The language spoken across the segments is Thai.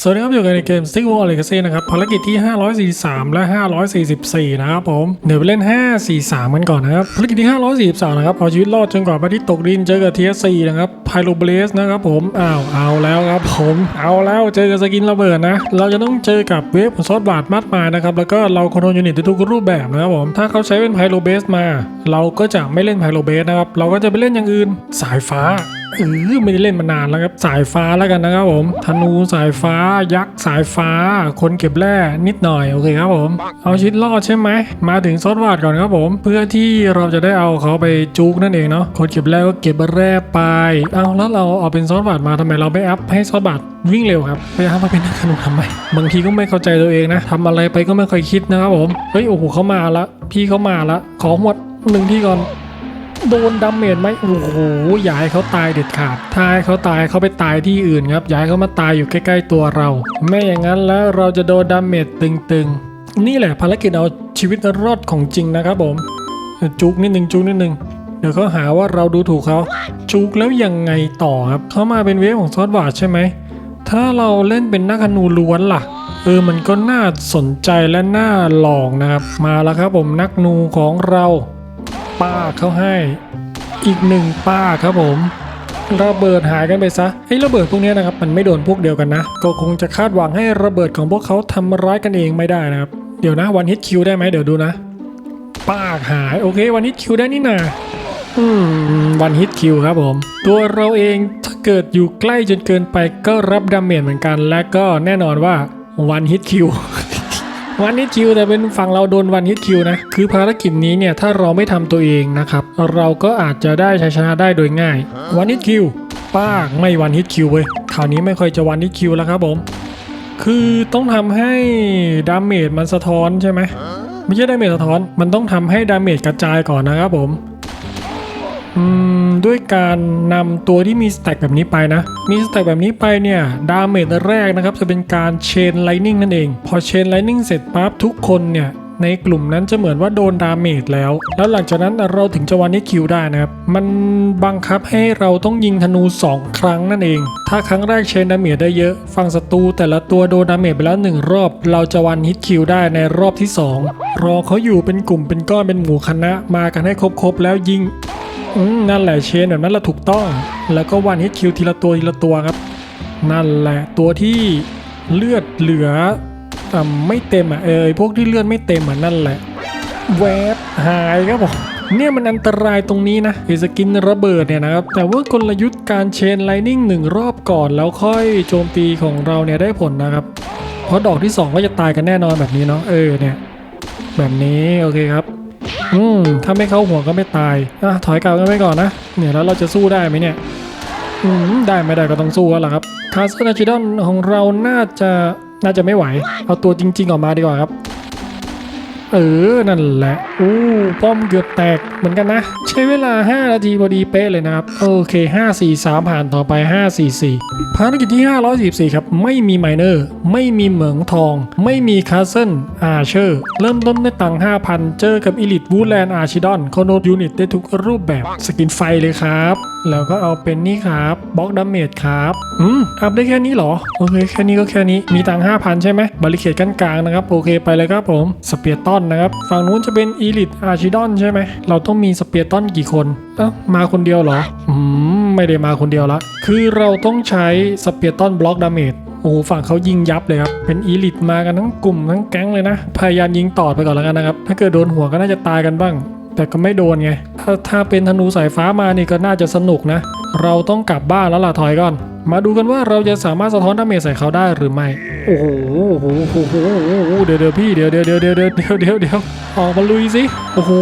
สวัสดีครับอยู่กันในเกม Stick Wall Legacy นะครับภารกิจที่ 543 และ 544 นะครับผม เดี๋ยวไปเล่น 543 กันก่อนนะครับภารกิจที่ 543 นะครับเอาชีวิตรอดจนกว่าพระอาทิตย์ตกดินเจอกับเทียสี่นะครับไพโลเบลสนะครับผมอ้าวเอาแล้วครับผมเอาแล้วเจอกับสกินระเบิดนะ เราจะต้องเจอกับเวฟของซอสบาดมากมายนะครับแล้วก็เราคอนโทรลยูนิตทุกรูปแบบนะครับผมถ้าเขาใช้เป็นไพโลเบสมา เราก็จะไม่เล่นไพโลเบสนะครับเราก็จะไปเล่นอย่างอื่นสายฟ้า เออไม่ได้เล่นมานานแล้วครับสายฟ้าแล้วกันนะครับผมธนูสายฟ้ายักษ์สายฟ้า คนเก็บแร่นิดหน่อยโอเคครับผมเอาชิตรอดใช่ไหมมาถึงซอสวาดก่อนครับผม เพื่อที่เราจะได้เอาเขาไปจุกนั่นเองเนาะคนเก็บแร่ก็เก็บแร่ไปเอาแล้วเราเอาเป็นซอสวาดมาทำไมเราไม่อัพให้ซอสวาดวิ่งเร็วครับไปอัพมาเป็นนักขนมทำไมบางทีก็ไม่เข้าใจตัวเองนะทำอะไรไปก็ไม่ค่อยคิดนะครับผมเฮ้ยโอ้โหเขามาละพี่เขามาละขอหมดหนึ่งที่ก่อน โดนดาเมจไหมโอ้โหอย่าให้เขาตายเด็ดขาดถ้าให้เขาตายเขาไปตายที่อื่นครับอย่าให้เขามาตายอยู่ใกล้ ๆ ตัวเรา ไม่อย่างนั้นแล้วเราจะโดนดาเมจตึงๆ นี่แหละภารกิจเอาชีวิตรอดของจริงนะครับผม จุกนิดนึงจุกนิดนึงเดี๋ยวเขาหาว่าเราดูถูกเขาจุกแล้วยังไงต่อครับเขามาเป็นเวฟของซอสบาดใช่ไหมถ้าเราเล่นเป็นนักธนูล้วนล่ะเออมันก็น่าสนใจและน่าลองนะครับ มาแล้วครับผมนักนูของเรา ป้าเขาให้ อีกหนึ่งป้าครับผมระเบิดหายกันไปซะไอ้ระเบิดพวกนี้นะครับมันไม่โดนพวกเดียวกันนะ ก็คงจะคาดหวังให้ระเบิดของพวกเขาทำร้ายกันเองไม่ได้นะครับ เดี๋ยวนะวันฮิตคิวได้ไหมเดี๋ยวดูนะป้าหายโอเควันฮิตคิวได้นี่นาอืมวันฮิตคิวครับผม ตัวเราเองถ้าเกิดอยู่ใกล้จนเกินไปก็รับดาเมจเหมือนกัน และก็แน่นอนว่าวันฮิตคิว วันฮิตคิวแต่เป็นฝั่งเราโดนวันฮิตคิวนะ คือภารกิจนี้เนี่ยถ้าเราไม่ทำตัวเองนะครับ เราก็อาจจะได้ชัยชนะได้โดยง่าย วันฮิตคิวป้ากไม่วันฮิตคิวเว้ยคราวนี้ไม่ค่อยจะวันฮิตคิวแล้วครับผม คือต้องทำให้ดาเมจมันสะท้อนใช่ไหมไม่ใช่ดาเมจสะท้อน มันต้องทำให้ดาเมจกระจายก่อนนะครับผม อืม ด้วยการนำตัวที่มีสแต็กแบบนี้ไปนะ มีสแต็กแบบนี้ไปเนี่ยดาเมจแรกนะครับจะเป็นการเชนไลนิ่งนั่นเอง พอเชนไลนิ่งเสร็จปั๊บทุกคนเนี่ยในกลุ่มนั้นจะเหมือนว่าโดนดาเมจแล้ว แล้วหลังจากนั้นเราถึงจะวันนี้คิวได้นะครับ มันบังคับให้เราต้องยิงธนู 2 ครั้งนั่นเอง ถ้าครั้งแรกเชนดาเมจได้เยอะ ฝั่งศัตรูแต่ละตัวโดนดาเมจไปแล้วหนึ่งรอบ เราจะวันฮิตคิวได้ในรอบที่ 2 รอเขาอยู่เป็นกลุ่มเป็นก้อนเป็นหมู่คณะมากันให้ครบๆแล้วยิง อืมนั่นแหละเชนแบบนั้นแหละถูกต้อง แล้วก็วันฮิตคิวทีละตัวทีละตัวครับ นั่นแหละตัวที่เลือดเหลืออ่าไม่เต็มอะเออพวกที่เลือดไม่เต็มอะนั่นแหละแวบหายครับผมเนี่ยมันอันตรายตรงนี้นะไอสกินระเบิดเนี่ยนะครับ แต่ว่ากลยุทธ์การเชนไลนิ่งหนึ่งรอบก่อนแล้วค่อยโจมตีของเราเนี่ยได้ผลนะครับ เพราะดอกที่ 2 ก็จะตายกันแน่นอนแบบนี้เนาะเออเนี่ย แบบนี้โอเคครับ อืม ถ้าไม่เข้าหัวก็ไม่ตายอะถอยกลับกันไปก่อนนะ เนี่ยแล้วเราจะสู้ได้ไหมเนี่ย อืม ได้ไม่ได้ก็ต้องสู้แล้วล่ะครับคาสเซอร์นาชิดอนของเราน่าจะน่าจะไม่ไหว เอาตัวจริง ๆ ออกมาดีกว่าครับ เออ นั่นแหละอู้ป้อมเกือบแตกเหมือนกันนะ ใช้เวลา 5 นาทีพอดีเป๊ะเลยนะครับ โอเค 5 4 3 ผ่านต่อไป 5 4 4 ภารกิจที่ 544 ครับ ไม่มีไมเนอร์ ไม่มีเหมืองทอง ไม่มีคาสเซิลอาเชอร์ เริ่มต้นด้วยตังค์5,000 เจอกับอิลิทวูแลนด์อาชิดอนโคโนยูนิตได้ทุกรูปแบบสกินไฟเลยครับ แล้วก็เอาเป็นนี่ครับบล็อกดาเมจครับอืมอัพได้แค่นี้เหรอ โอเค แค่นี้ก็แค่นี้มีตังค์5,000 ใช่ไหมบริเคดกันกลางนะครับโอเคไปเลยครับผมสเปียร์ตันนะครับฝั่งนู้นจะเป็นอีลิทอาชิดอนใช่ไหม เราต้องมีสเปียร์ตันกี่คนเอ้ามาคนเดียวเหรอ อืม ไม่ได้มาคนเดียวละ คือเราต้องใช้สเปียร์ตันบล็อกดาเมจโอ้โหฝั่งเขายิงยับเลยครับ เป็นอีลิทมากันทั้งกลุ่มทั้งแก๊งเลยนะ พยายามยิงต่อไปก่อนแล้วกันนะครับ ถ้าเกิดโดนหัวก็น่าจะตายกันบ้าง แต่ก็ไม่โดนไง ถ้าถ้าเป็นธนูสายฟ้ามานี่ก็น่าจะสนุกนะ เราต้องกลับบ้านแล้วล่ะถอยก่อน มาดูกันว่าเราจะสามารถสะท้อนดาเมจใส่เขาได้หรือไม่ โอ้โหโอ้โหโอ้โหโอ้โหเดี๋ยวเดี๋ยวพี่เดี๋ยวเดี๋ยวเดี๋ยวเดี๋ยวเดี๋ยวเดี๋ยวเดี๋ยวออกมาลุยสิโอ้โห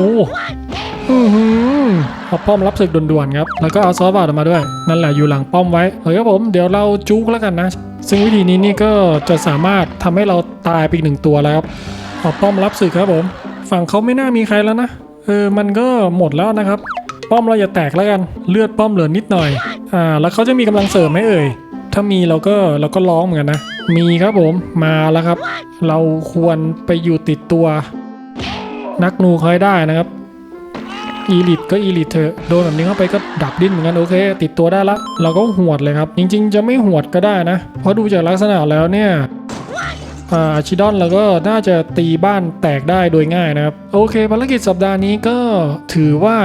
อือหือเอาป้อมรับศึกด่วนๆครับ แล้วก็เอาซอฟต์บาร์มาด้วย นั่นแหละอยู่หลังป้อมไว้เฮ้ยครับผมเดี๋ยวเราจุกแล้วกันนะ ซึ่งวิธีนี้นี่ก็จะสามารถทำให้เราตายไปอีกหนึ่งตัวแล้วครับเอาป้อมรับศึกครับผม ฝั่งเขาไม่น่ามีใครแล้วนะเออมันก็หมดแล้วนะครับ ป้อมเราอย่าแตกแล้วกัน เลือดป้อมเหลือนิดหน่อย อ่าแล้วเขาจะมีกำลังเสริมไหมเอ่ย ถ้ามีเราก็เราก็ร้องเหมือนกันนะ มีครับผมมาแล้วครับ เราควรไปอยู่ติดตัว นักนูเขาให้ได้นะครับอีลิทก็อีลิทเถอะโดนแบบนี้เข้าไปก็ดับดิ้นเหมือนกันโอเค ติดตัวได้ละ เราก็หวดเลยครับ จริง ๆ จะไม่หวดก็ได้นะ เพราะดูจากลักษณะแล้วเนี่ยอาชิดอนเราก็น่าจะตีบ้านแตกได้โดยง่ายนะครับ โอเคภารกิจสัปดาห์นี้ก็ถือว่า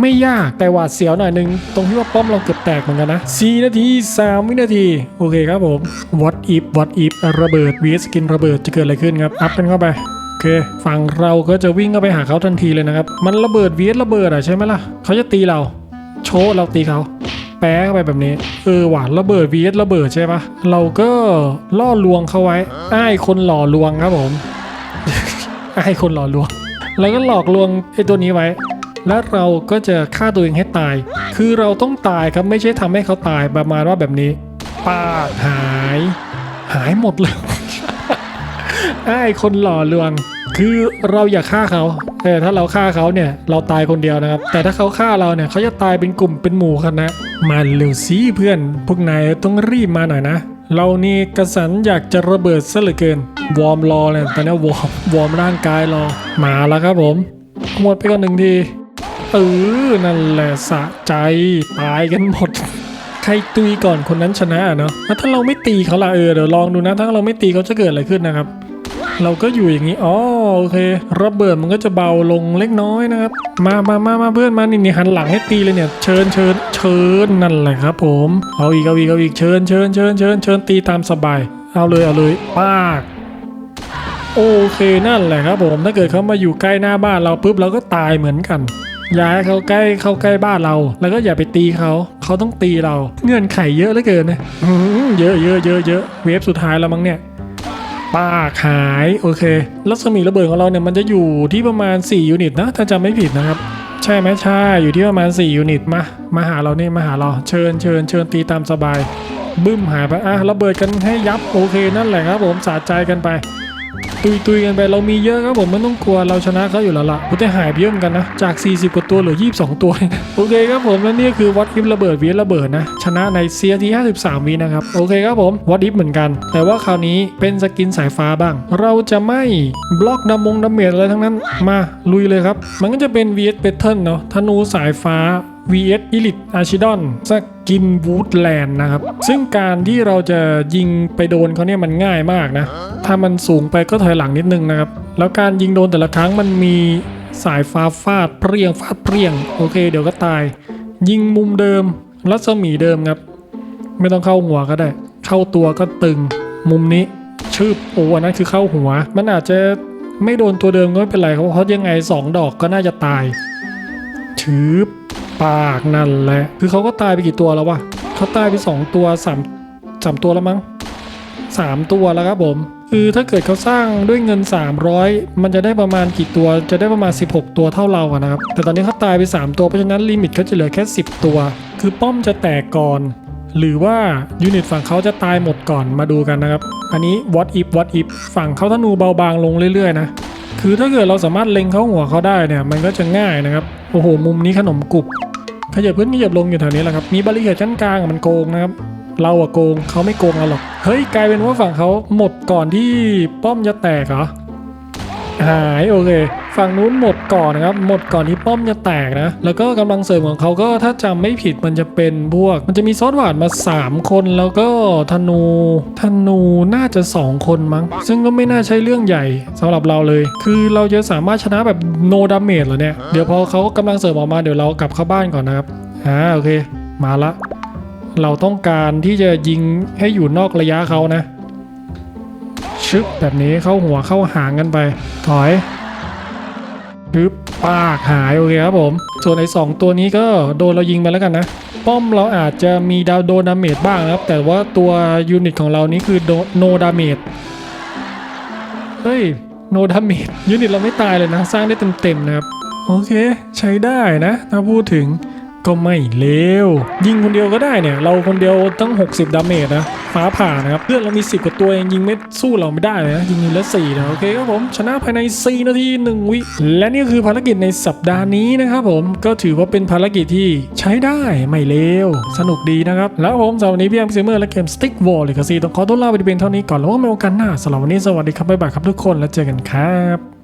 ไม่ยากแต่หวาดเสียวหน่อยหนึง ตรงที่ว่าป้อมเราเกือบแตกเหมือนกันนะ 4 นาที 3 วินาที โอเคครับผม what if what if ระเบิด vs สกินระเบิดจะเกิดอะไรขึ้นครับ อัพกันเข้าไปโอเคฝั่งเราก็จะวิ่งเข้าไปหาเขาทันทีเลยนะครับ มันระเบิด vs ระเบิดอะใช่ไหมล่ะเขาจะตีเรา โชว์เราตีเขาแป๊เข้าไปแบบนี้ เออหวานระเบิด vs ระเบิดใช่ปะเราก็ล่อลวงเขาไว้อ้ายคนหล่อลวงครับผมอ้ายคนหล่อลวงแล้วก็หลอกลวงไอ้ตัวนี้ไว้ และเราก็จะฆ่าตัวเองให้ตาย คือเราต้องตายครับไม่ใช่ทำให้เขาตายประมาณว่าแบบนี้ปากหาย หายหมดเลยไอ้คนหล่อลวง คือเราอย่าฆ่าเขาแต่ถ้าเราฆ่าเขาเนี่ยเราตายคนเดียวนะครับ แต่ถ้าเขาฆ่าเราเนี่ยเขาจะตายเป็นกลุ่มเป็นหมู่คณะมาเร็วสิเพื่อน พวกนายต้องรีบมาหน่อยนะ เรานี่กระสันอยากจะระเบิดซะเหลือเกิน วอร์มรอเลยตอนนี้วอร์มวอร์มร่างกายรอมาแล้วครับผมหมดไปก่อนหนึ่งที เออนั่นแหละสะใจตายกันหมด ใครตุยก่อนคนนั้นชนะเนาะแล้วถ้าเราไม่ตีเขาละเออเดี๋ยวลองดูนะ ถ้าเราไม่ตีเขาจะเกิดอะไรขึ้นนะครับเราก็อยู่อย่างนี้อ๋อโอเคระเบิดมันก็จะเบาลงเล็กน้อยนะครับ มามามามาเพื่อนมานี่นี่หันหลังให้ตีเลยเนี่ย เชิญเชิญเชิญนั่นแหละครับ ผม เอาอีกเอาอีกเอาอีกเชิญเชิญเชิญเชิญเชิญตีตามสบาย เอาเลยเอาเลยป้ากโอเคนั่นแหละครับผมถ้าเกิดเขามาอยู่ใกล้หน้าบ้านเราปุ๊บเราก็ตายเหมือนกัน อย่าให้เขาใกล้เข้าใกล้บ้านเรา แล้วก็อย่าไปตีเขา เขาต้องตีเรา เงื่อนไขเยอะเหลือเกินนะเยอะเยอะเยอะเยอะเวฟสุดท้ายแล้วมั้งเนี่ยป้ากหายโอเครัศมีระเบิดของเราเนี่ยมันจะอยู่ที่ประมาณ 4 ยูนิตนะ ถ้าจำไม่ผิดนะครับ ใช่ไหมใช่อยู่ที่ประมาณ 4 ยูนิตมามาหาเราเนี่ยมาหาเราเชิญเชิญเชิญตีตามสบายบึ้มหายไปอะระเบิดกันให้ยับโอเคนั่นแหละครับผมสาใจกันไป ตุยตุยกันไปเรามีเยอะครับผมไม่ต้องกลัวเราชนะเขาอยู่แล้วล่ะแต่หายเยอะเหมือนกันนะจาก 40 กว่าตัวเหลือ 22 ตัว โอเคครับผมแล้วนี่คือวัดอิฟระเบิดเวีระเบิดนะ ชนะในเซียที่ 53วินะครับโอเคครับผมวัดอิฟเหมือนกัน แต่ว่าคราวนี้เป็นสกินสายฟ้าบ้าง เราจะไม่บล็อกดามงดาเมจอะไรทั้งนั้นมาลุยเลยครับ มันก็จะเป็น VS p a t t e r n เนาะธนูสายฟ้า vs Elite Archidon สกินวูดแลนด์นะครับ ซึ่งการที่เราจะยิงไปโดนเขาเนี่ยมันง่ายมากนะ ถ้ามันสูงไปก็ถอยหลังนิดนึงนะครับ แล้วการยิงโดนแต่ละครั้งมันมีสายฟ้าฟาดเปรี้ยงฟาดเปรี้ยง โอเค เดี๋ยวก็ตาย ยิงมุมเดิม รัศมีเดิมครับ ไม่ต้องเข้าหัวก็ได้ เข้าตัวก็ตึง มุมนี้ชืบโอ้อันนั้นคือเข้าหัว มันอาจจะไม่โดนตัวเดิมก็ไม่เป็นไรเพราะเพราะยังไงสองดอกก็น่าจะตายชืบ ปากนั่นแหละ คือเขาก็ตายไปกี่ตัวแล้ววะเขาตายไปสองตัวสามสามตัวแล้วมั้งสามตัวแล้วครับผม คือถ้าเกิดเขาสร้างด้วยเงิน 300 มันจะได้ประมาณกี่ตัวจะได้ประมาณ 16 ตัวเท่าเราอะนะครับ แต่ตอนนี้เขาตายไป 3 ตัวเพราะฉะนั้นลิมิตเขาจะเหลือแค่ 10 ตัว คือป้อมจะแตกก่อน หรือว่ายูนิตฝั่งเขาจะตายหมดก่อนมาดูกันนะครับ อันนี้ what if what if ฝั่งเขาธนูเบาบางลงเรื่อยๆนะคือถ้าเกิดเราสามารถเล็งเข้าหัวเขาได้เนี่ยมันก็จะง่ายนะครับโอ้โหมุมนี้ขนมกรุบ ขยับขึ้นขยับลงอยู่แถวนี้แหละครับ มีบริเขตชั้นกลางมันโกงนะครับ เราอะโกงเขาไม่โกงเราหรอก เฮ้ยกลายเป็นว่าฝั่งเขาหมดก่อนที่ป้อมจะแตกเหรอ หายโอเคฝั่งนู้นหมดก่อนนะครับ หมดก่อนที่ป้อมจะแตกนะ แล้วก็กำลังเสริมของเขาก็ถ้าจำไม่ผิดมันจะเป็นพวก มันจะมีซอสหวานมา 3 คนแล้วก็ธนูธนูน่าจะ 2 คนมั้ง ซึ่งก็ไม่น่าใช่เรื่องใหญ่สำหรับเราเลย คือเราจะสามารถชนะแบบ no damage เหรอเนี่ย เดี๋ยวพอเขากำลังเสริมออกมาเดี๋ยวเรากลับเข้าบ้านก่อนนะครับอ่าโอเค มาละเราต้องการที่จะยิงให้อยู่นอกระยะเขานะ ชึบแบบนี้เข้าหัวเข้าหางกันไป ถอยชึบปากหายโอเคครับผม ส่วนไอ้สองตัวนี้ก็โดนเรายิงไปแล้วกันนะ ป้อมเราอาจจะมีดาวโดนดาเมจบ้างนะครับ แต่ว่าตัวยูนิตของเรานี้คือโนดาเมจเฮ้ยโนดาเมจยูนิตเราไม่ตายเลยนะ สร้างได้เต็มๆนะครับ โอเค ใช้ได้นะ ถ้าพูดถึงก็ไม่เลวยิงคนเดียวก็ได้เนี่ย เราคนเดียวตั้ง 60 ดาเมจนะ ฟ้าผ่านะครับเพื่อนเรามี 10 กว่าตัวยังยิงไม่สู้เราไม่ได้เลยนะยิงนิดละ4นะโอเคครับผมชนะภายใน 4 นาที 1 วิ และนี่คือภารกิจในสัปดาห์นี้นะครับผมก็ถือว่าเป็นภารกิจที่ใช้ได้ไม่เลวสนุกดีนะครับ แล้วผมสำหรับวันนี้พี่แอมซิเมอร์และเกม Stick Wall เลยครับซีต้องขอตัวลาไปเพียงเท่านี้ก่อนแล้วว่าในโอกาสหน้าสำหรับวันนี้สวัสดีครับบ๊ายบายครับทุกคนแล้วเจอกันครับ